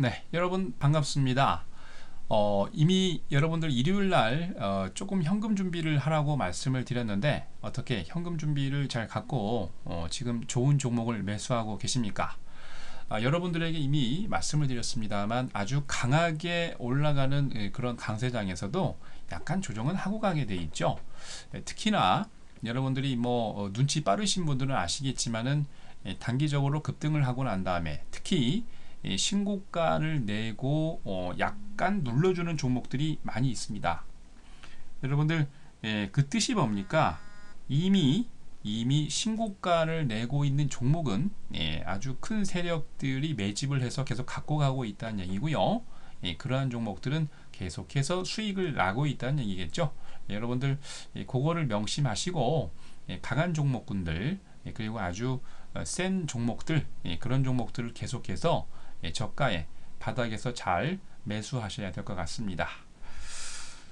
네, 여러분 반갑습니다. 어, 이미 여러분들 일요일 날 어, 조금 현금 준비를 하라고 말씀을 드렸는데 어떻게 현금 준비를 잘 갖고 어, 지금 좋은 종목을 매수하고 계십니까? 아, 여러분들에게 이미 말씀을 드렸습니다만 아주 강하게 올라가는 예, 그런 강세장에서도 약간 조정은 하고 가게 돼 있죠. 예, 특히나 여러분들이 뭐 어, 눈치 빠르신 분들은 아시겠지만은 예, 단기적으로 급등을 하고 난 다음에 특히 예, 신고가를 내고 어, 약간 눌러주는 종목들이 많이 있습니다. 여러분들 예, 그 뜻이 뭡니까? 이미 이미 신고가를 내고 있는 종목은 예, 아주 큰 세력들이 매집을 해서 계속 갖고 가고 있다는 얘기고요. 예, 그러한 종목들은 계속해서 수익을 나고 있다는 얘기겠죠. 예, 여러분들 예, 그거를 명심하시고 예, 강한 종목군들 예, 그리고 아주 어, 센 종목들 예, 그런 종목들을 계속해서 예, 저가에 바닥에서 잘 매수하셔야 될 것 같습니다.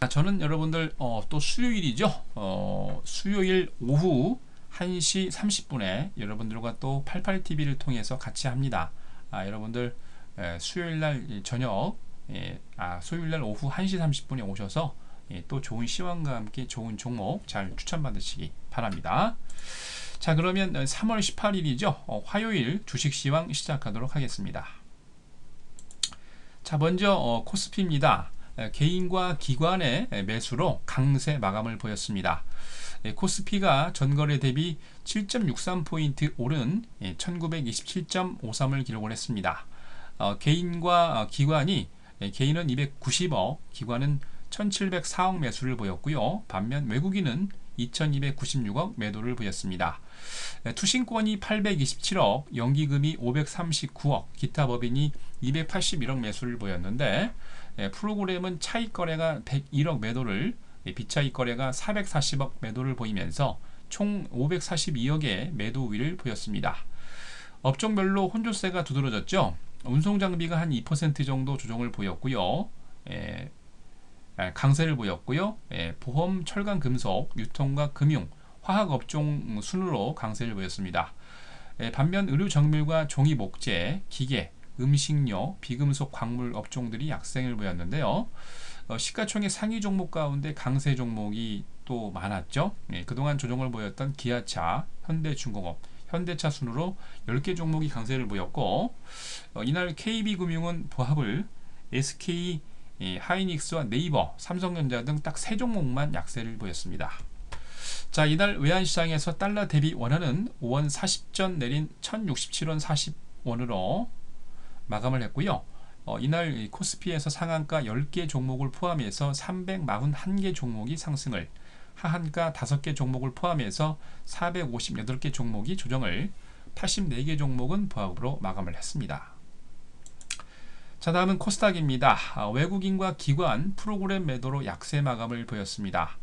저는 여러분들 어, 또 수요일이죠. 어, 수요일 오후 1시 30분에 여러분들과 또 88TV를 통해서 같이 합니다. 아, 여러분들 에, 수요일 날 저녁 예, 아, 수요일 날 오후 1시 30분에 오셔서 예, 또 좋은 시황과 함께 좋은 종목 잘 추천받으시기 바랍니다. 자 그러면 3월 18일이죠. 어, 화요일 주식 시황 시작하도록 하겠습니다. 자 먼저 어, 코스피입니다. 에, 개인과 기관의 매수로 강세 마감을 보였습니다. 에, 코스피가 전거래 대비 7.63포인트 오른 1927.53을 기록을 했습니다. 어, 개인과 어, 기관이 에, 개인은 290억, 기관은 1704억 매수를 보였고요. 반면 외국인은 2296억 매도를 보였습니다. 투신권이 827억, 연기금이 539억, 기타 법인이 281억 매수를 보였는데 프로그램은 차익 거래가 101억 매도를 비차익 거래가 440억 매도를 보이면서 총 542억의 매도 우위를 보였습니다. 업종별로 혼조세가 두드러졌죠. 운송 장비가 한 2% 정도 조정을 보였고요. 에, 강세를 보였고요. 에, 보험, 철강, 금속, 유통과 금융, 화학 업종 순으로 강세를 보였습니다. 에, 반면 의료 정밀과 종이 목재, 기계, 음식료, 비금속 광물 업종들이 약세를 보였는데요. 어, 시가총액 상위 종목 가운데 강세 종목이 또 많았죠. 예, 그동안 조정을 보였던 기아차, 현대중공업, 현대차 순으로 10개 종목이 강세를 보였고 어, 이날 KB금융은 보합을 SK 하이닉스와 네이버, 삼성전자 등 딱 세 종목만 약세를 보였습니다. 자 이날 외환시장에서 달러 대비 원화는 5원 40전 내린 1067원 40원으로 마감을 했고요. 어, 이날 코스피에서 상한가 10개 종목을 포함해서 341개 종목이 상승을 하한가 5개 종목을 포함해서 458개 종목이 조정을 84개 종목은 부합으로 마감을 했습니다. 자 다음은 코스닥입니다. 아, 외국인과 기관 프로그램 매도로 약세 마감을 보였습니다.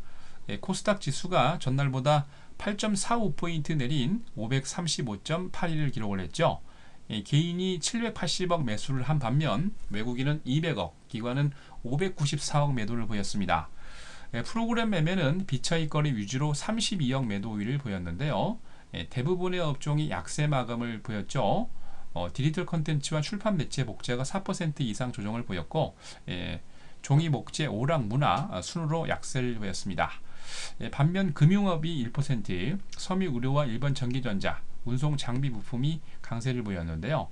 예, 코스닥 지수가 전날보다 8.45포인트 내린 535.81을 기록을 했죠. 예, 개인이 780억 매수를 한 반면 외국인은 200억, 기관은 594억 매도를 보였습니다. 예, 프로그램 매매는 비차익 거래 위주로 32억 매도 우위를 보였는데요. 예, 대부분의 업종이 약세 마감을 보였죠. 어, 디지털 컨텐츠와 출판 매체 목재가 4% 이상 조정을 보였고 예, 종이 목재 오락 문화 어, 순으로 약세를 보였습니다. 예, 반면 금융업이 1%, 섬유 의료와 일본 전기전자, 운송 장비 부품이 강세를 보였는데요.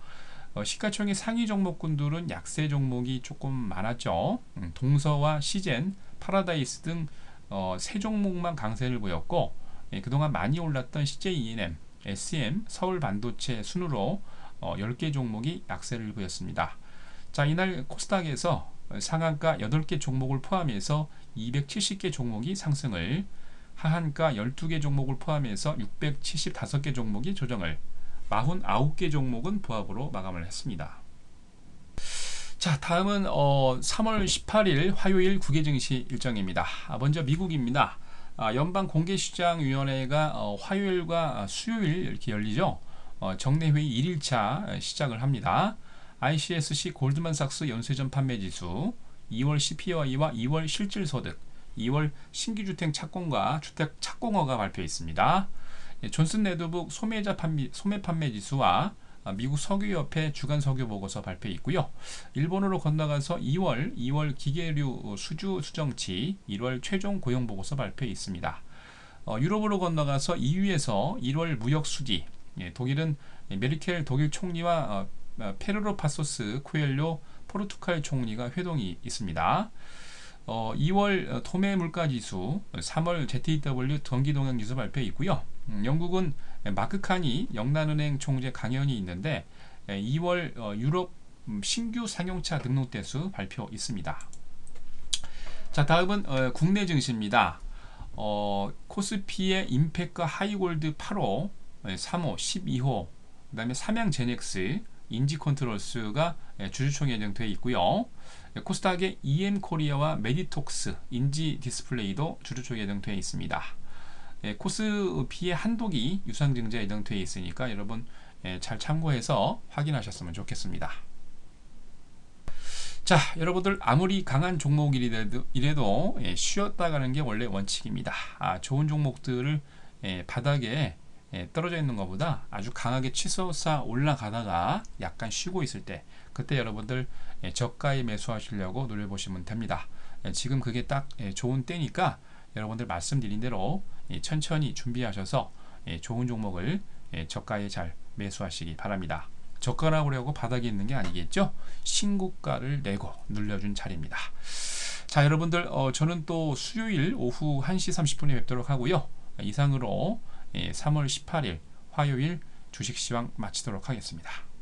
어, 시가총액 상위 종목군들은 약세 종목이 조금 많았죠. 음, 동서와 시젠, 파라다이스 등세 어, 종목만 강세를 보였고 예, 그동안 많이 올랐던 CJENM, SM, 서울반도체 순으로 어, 10개 종목이 약세를 보였습니다. 자 이날 코스닥에서 상한가 8개 종목을 포함해서 270개 종목이 상승을 하한가 12개 종목을 포함해서 675개 종목이 조정을 49개 종목은 부합으로 마감을 했습니다. 자 다음은 어, 3월 18일 화요일 국외 증시 일정입니다. 아, 먼저 미국입니다. 아, 연방 공개시장위원회가 어, 화요일과 수요일 이렇게 열리죠. 어, 정례회의 1일차 시작을 합니다. ICSC 골드만삭스 연쇄전 판매지수 2월 CPI와 2월 실질 소득 2월 신규주택 착공과 주택 착공허가 발표했습니다. 예, 존슨 레드북 소매자 판매, 소매 판매 지수와 아, 미국 석유협회 주간 석유 보고서 발표 있고요. 일본으로 건너가서 2월 2월 기계류 수주 수정치 1월 최종 고용 보고서 발표 있습니다. 어, 유럽으로 건너가서 EU에서 1월 무역 수지 예, 독일은 메르켈 독일 총리와 어, 어, 페르로 파소스 코엘료 포르투갈 총리가 회동이 있습니다. 어, 2월 도매 물가 지수, 3월 ZEW 경기 동향 지수 발표 있고요. 음, 영국은 마크 칸이 영란은행 총재 강연이 있는데 2월 어, 유럽 음, 신규 상용차 등록 대수 발표 있습니다. 자 다음은 어, 국내 증시입니다. 어, 코스피의 임팩과 하이골드 8호, 3호, 12호, 그 다음에 삼양제넥스, 인지컨트롤스가 주주총 예정되어 있고요. 코스닥의 EM코리아와 메디톡스, 인지디스플레이도 주주총 예정되어 있습니다. 코스피의 한독이 유상증자 예정되어 있으니까 여러분 잘 참고해서 확인하셨으면 좋겠습니다. 자, 여러분들 아무리 강한 종목이라도 이래도 예, 쉬었다 가는 게 원래 원칙입니다. 아, 좋은 종목들을 예, 바닥에 예, 떨어져 있는 것보다 아주 강하게 치솟아 올라가다가 약간 쉬고 있을 때 그때 여러분들 예, 저가에 매수하시려고 노려보시면 됩니다. 예, 지금 그게 딱 예, 좋은 때니까 여러분들 말씀드린 대로 예, 천천히 준비하셔서 예, 좋은 종목을 예, 저가에 잘 매수하시기 바랍니다. 저가라고 하려고 바닥에 있는 게 아니겠죠. 신고가를 내고 눌려준 자리입니다. 자 여러분들 어, 저는 또 수요일 오후 1시 30분에 뵙도록 하고요. 이상으로 예, 3월 18일 화요일 주식시황 마치도록 하겠습니다.